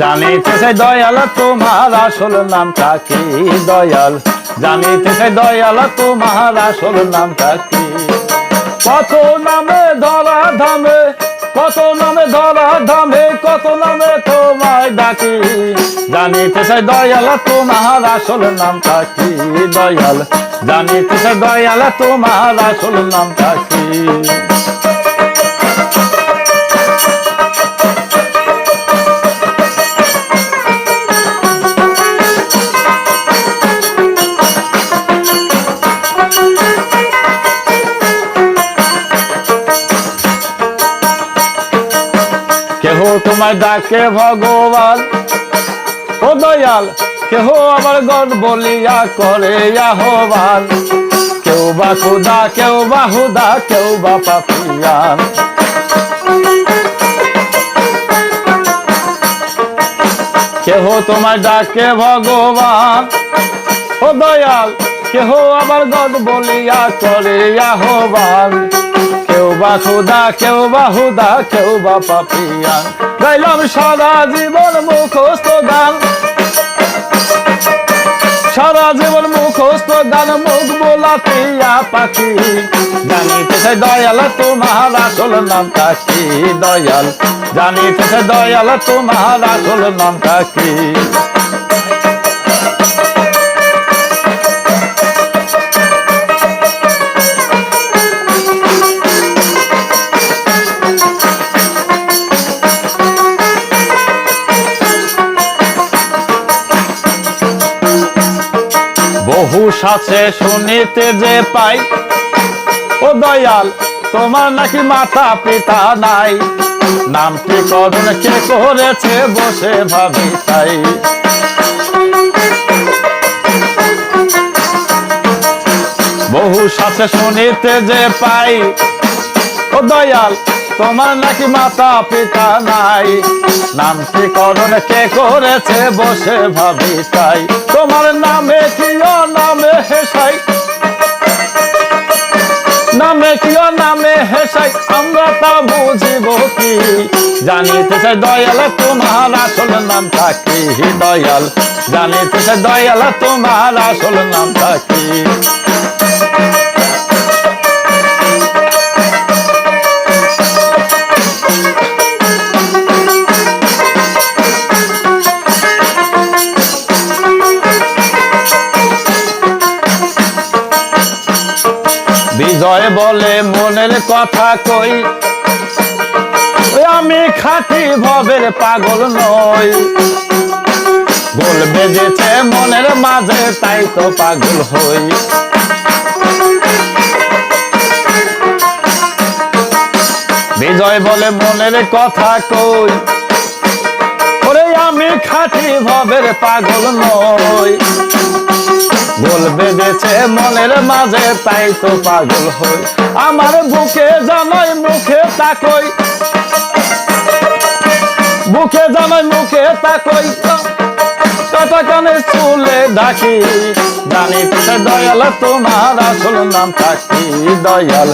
চাই দয়াল তোমার আসল নামটা কি দয়াল? জানিতে চাই দয়াল তোমার আসল নামটা কি? কত নামে ধরা ধামে, কত নামে ধরা ধামে, কত নামে তোমায় ডাকি? জানিতে চাই দয়াল তোমার আসল নামটা কি দয়াল? জানিতে চাই দয়াল তোমার আসল নামটা কি? তোমায় ডাকে ভগবান। ও দয়াল, কেহ আবার গড বলিয়া করে আহ্বান। কেউ বা খুদা কেউ বা হুদা, কেউ বা পাপিয়ান। কেহ তোমায় ডাকে ভগবান। ও দয়াল, কেহ আবার গড বলিয়া করে আহ্বান। বা খুদা কেউ বা হুদা কেউ বা পাপিয়ান গাইলাম সারা জীবন মুখস্থ গান সারা জীবন মুখস্থ গান মুখ বোলাতিয়া পাখি। জানিতে চাই দয়াল, তোমার আসল নামটা কি? দয়াল, জানিতে চাই দয়াল, তোমার আসল নামটা কি? বহু সাথে শুনিতে যে পাই। ও দয়াল, তোমার নাকি মাতা পিতা নাই। নামটি করুন কে করেছে, বসে ভাবি তাই। বহু সাথে শুনিতে যে পাই। ও দয়াল, তোমার নাকি মাতা পিতা নাই। নামটি করণ কে করেছে বসে ভাবি তাই। তোমার নামে কি নামে হেসাই? নামে কি নামে হেসাই? আমরা তা বুঝিব কি? জানিতে দয়াল, তোমার আসল নামটা কি? দয়াল, জানিতে চাই দয়াল, তোমার আসল নামটা কি? বলে মনের কথা কই? আমি খাঁটি ভবের পাগল নই। গোল বেজেছে মনের মাঝে, তাই তো পাগল হই। বিজয় বলে মনের কথা কই? ওরে আমি খাঁটি ভবের পাগল নই। গোল বেঁধেছে মনের মাঝে, তাই তো পাগল হই। আমার বুকে জানাই মুখে তাকই। বুকে জানাই মুখে তাকই। কানে চুলে ডাকি জানিতে দয়াল, তোমার আসল নাম থাকি। দয়াল,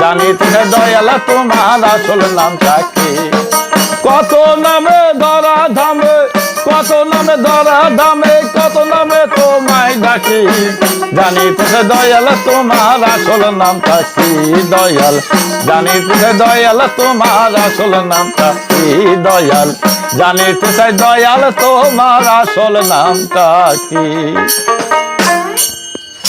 জানিতে দয়াল, তোমার আসল নাম থাকি। কত নামে, ধরা ধামে কত নামে ধরা দামে কত নামে তোমায় ডাকি। জানি জানিতে দয়াল তোমার আসল নাম থাকি দয়াল? জানি জানিতে দয়াল তোমার আসল নাম থাকি দয়াল? জানি চাই দয়াল তোমার আসল নামটা কি